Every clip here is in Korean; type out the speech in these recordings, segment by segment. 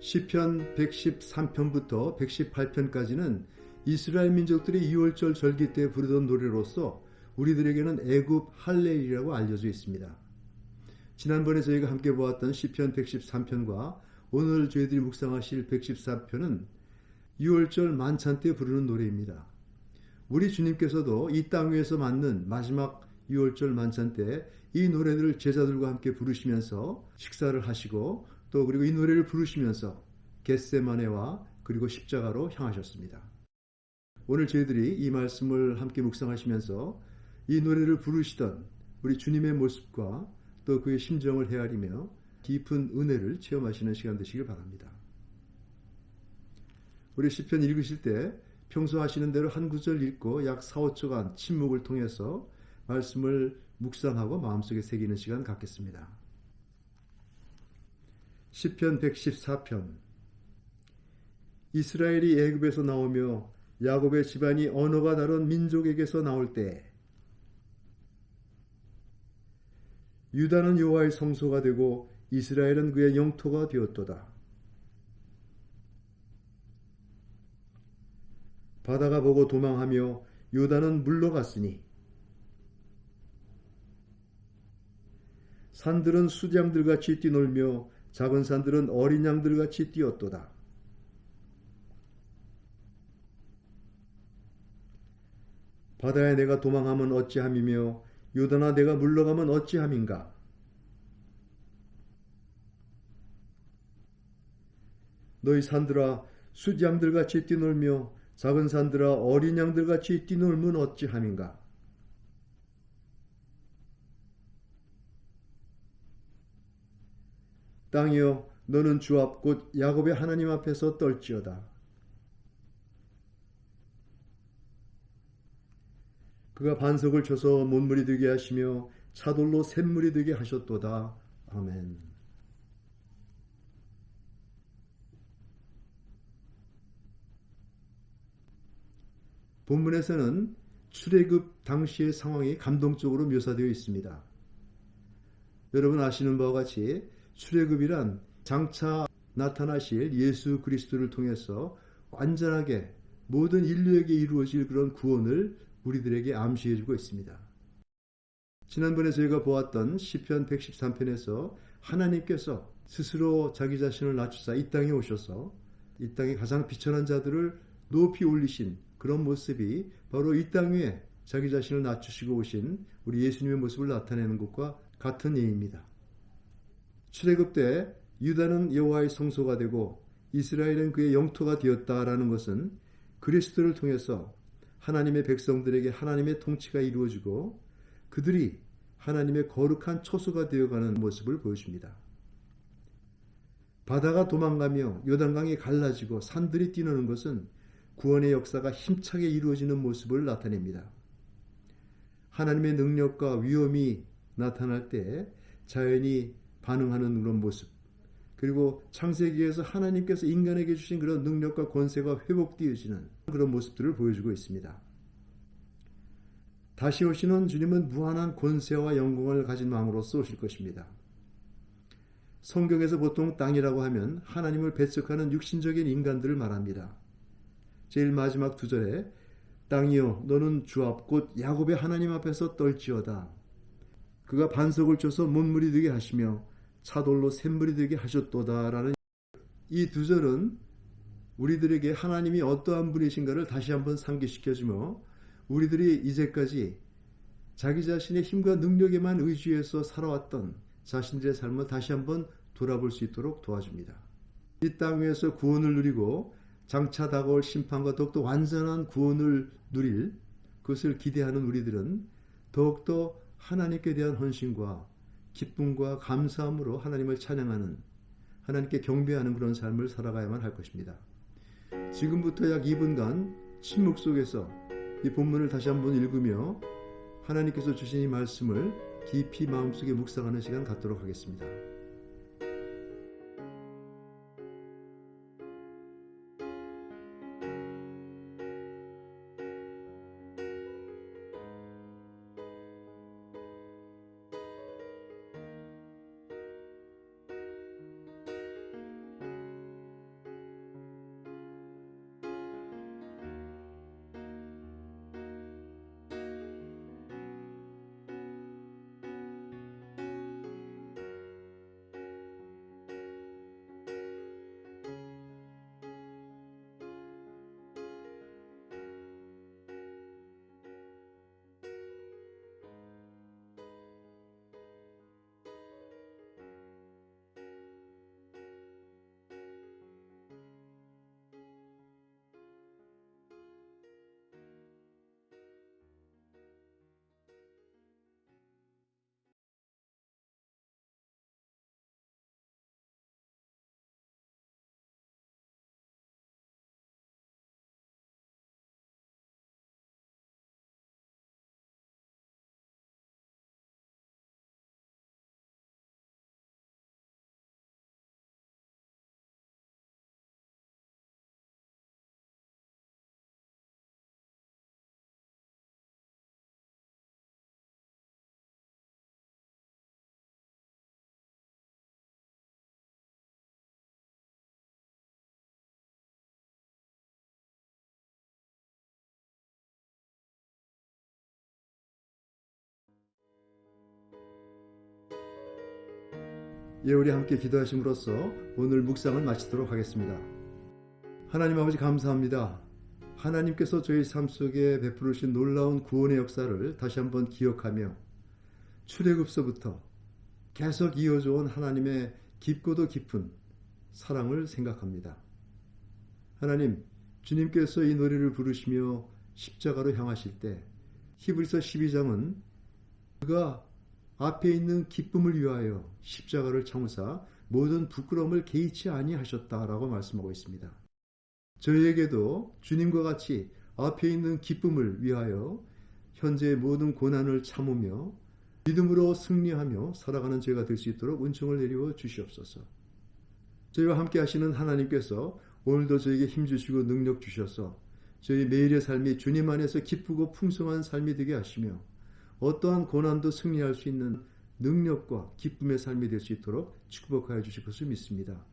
시편 113편부터 118편까지는 이스라엘 민족들이 2월절 절기 때 부르던 노래로서 우리들에게는 애굽 할렐이라고 알려져 있습니다. 지난번에 저희가 함께 보았던 시편 113편과 오늘 저희들이 묵상하실 114편은 6월절 만찬 때 부르는 노래입니다. 우리 주님께서도 이 땅 위에서 맞는 마지막 6월절 만찬 때 이 노래들을 제자들과 함께 부르시면서 식사를 하시고 또 그리고 이 노래를 부르시면서 겟세마네와 그리고 십자가로 향하셨습니다. 오늘 저희들이 이 말씀을 함께 묵상하시면서 이 노래를 부르시던 우리 주님의 모습과 또 그의 심정을 헤아리며 깊은 은혜를 체험하시는 시간 되시길 바랍니다. 우리 시편 읽으실 때 평소 하시는 대로 한 구절 읽고 약 4, 5초간 침묵을 통해서 말씀을 묵상하고 마음속에 새기는 시간 갖겠습니다. 시편 114편 이스라엘이 애굽에서 나오며 야곱의 집안이 언어가 다른 민족에게서 나올 때 유다는 여호와의 성소가 되고 이스라엘은 그의 영토가 되었도다. 바다가 보고 도망하며 유다는 물러갔으니 산들은 수장들같이 뛰놀며 작은 산들은 어린 양들 같이 뛰었도다. 바다에 내가 도망하면 어찌함이며 유다나 내가 물러가면 어찌함인가? 너희 산들아 수장들같이 뛰놀며 작은 산들아 어린 양들 같이 뛰놀면 어찌함인가? 땅이여 너는 주 앞 곧 야곱의 하나님 앞에서 떨지어다. 그가 반석을 쳐서 못물이 되게 하시며 차돌로 샘물이 되게 하셨도다. 아멘. 본문에서는 출애굽 당시의 상황이 감동적으로 묘사되어 있습니다. 여러분 아시는 바와 같이 출애굽이란 장차 나타나실 예수 그리스도를 통해서 완전하게 모든 인류에게 이루어질 그런 구원을 우리들에게 암시해 주고 있습니다. 지난번에 저희가 보았던 시편 113편에서 하나님께서 스스로 자기 자신을 낮추사 이 땅에 오셔서 이 땅의 가장 비천한 자들을 높이 올리신 그런 모습이 바로 이 땅 위에 자기 자신을 낮추시고 오신 우리 예수님의 모습을 나타내는 것과 같은 예입니다. 출애굽 때 유다는 여호와의 성소가 되고 이스라엘은 그의 영토가 되었다라는 것은 그리스도를 통해서 하나님의 백성들에게 하나님의 통치가 이루어지고 그들이 하나님의 거룩한 초소가 되어가는 모습을 보여줍니다. 바다가 도망가며 요단강이 갈라지고 산들이 뛰노는 것은 구원의 역사가 힘차게 이루어지는 모습을 나타냅니다. 하나님의 능력과 위험이 나타날 때 자연이 반응하는 그런 모습, 그리고 창세기에서 하나님께서 인간에게 주신 그런 능력과 권세가 회복되어지는 그런 모습들을 보여주고 있습니다. 다시 오시는 주님은 무한한 권세와 영광을 가진 마음으로써 오실 것입니다. 성경에서 보통 땅이라고 하면 하나님을 배척하는 육신적인 인간들을 말합니다. 제일 마지막 두 절에 땅이여 너는 주 앞 곧 야곱의 하나님 앞에서 떨지어다. 그가 반석을 쳐서 못물이 되게 하시며 차돌로 샘물이 되게 하셨도다라는 이 두 절은 우리들에게 하나님이 어떠한 분이신가를 다시 한번 상기시켜주며 우리들이 이제까지 자기 자신의 힘과 능력에만 의지해서 살아왔던 자신들의 삶을 다시 한번 돌아볼 수 있도록 도와줍니다. 이 땅 위에서 구원을 누리고 장차 다가올 심판과 더욱더 완전한 구원을 누릴 그것을 기대하는 우리들은 더욱더 하나님께 대한 헌신과 기쁨과 감사함으로 하나님을 찬양하는 하나님께 경배하는 그런 삶을 살아가야만 할 것입니다. 지금부터 약 2분간 침묵 속에서 이 본문을 다시 한번 읽으며 하나님께서 주신 이 말씀을 깊이 마음속에 묵상하는 시간 갖도록 하겠습니다. 예울이 함께 기도하심으로써 오늘 묵상을 마치도록 하겠습니다. 하나님 아버지 감사합니다. 하나님께서 저희 삶 속에 베푸르신 놀라운 구원의 역사를 다시 한번 기억하며 출애굽서부터 계속 이어져 온 하나님의 깊고도 깊은 사랑을 생각합니다. 하나님, 주님께서 이 노래를 부르시며 십자가로 향하실 때 히브리서 12장은 그가 앞에 있는 기쁨을 위하여 십자가를 참으사 모든 부끄러움을 개의치 아니하셨다라고 말씀하고 있습니다. 저희에게도 주님과 같이 앞에 있는 기쁨을 위하여 현재의 모든 고난을 참으며 믿음으로 승리하며 살아가는 죄가 될 수 있도록 은총을 내리워 주시옵소서. 저희와 함께 하시는 하나님께서 오늘도 저에게 힘 주시고 능력 주셔서 저희 매일의 삶이 주님 안에서 기쁘고 풍성한 삶이 되게 하시며 어떠한 고난도 승리할 수 있는 능력과 기쁨의 삶이 될 수 있도록 축복하여 주실 것을 믿습니다.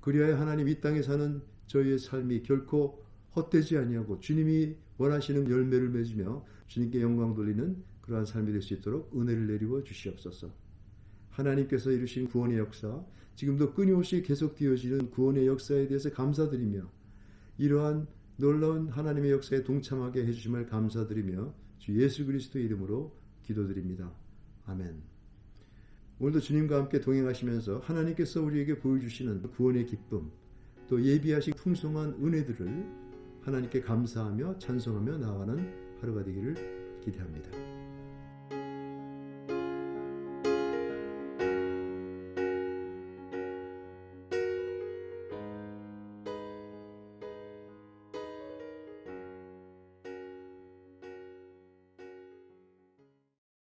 그리하여 하나님 이 땅에 사는 저희의 삶이 결코 헛되지 아니하고 주님이 원하시는 열매를 맺으며 주님께 영광 돌리는 그러한 삶이 될 수 있도록 은혜를 내리워 주시옵소서. 하나님께서 이루신 구원의 역사, 지금도 끊임없이 계속되어지는 구원의 역사에 대해서 감사드리며 이러한 놀라운 하나님의 역사에 동참하게 해주심을 감사드리며 주 예수 그리스도 이름으로 기도드립니다. 아멘. 오늘도 주님과 함께 동행하시면서 하나님께서 우리에게 보여주시는 구원의 기쁨, 또 예비하신 풍성한 은혜들을 하나님께 감사하며 찬송하며 나아가는 하루가 되기를 기대합니다.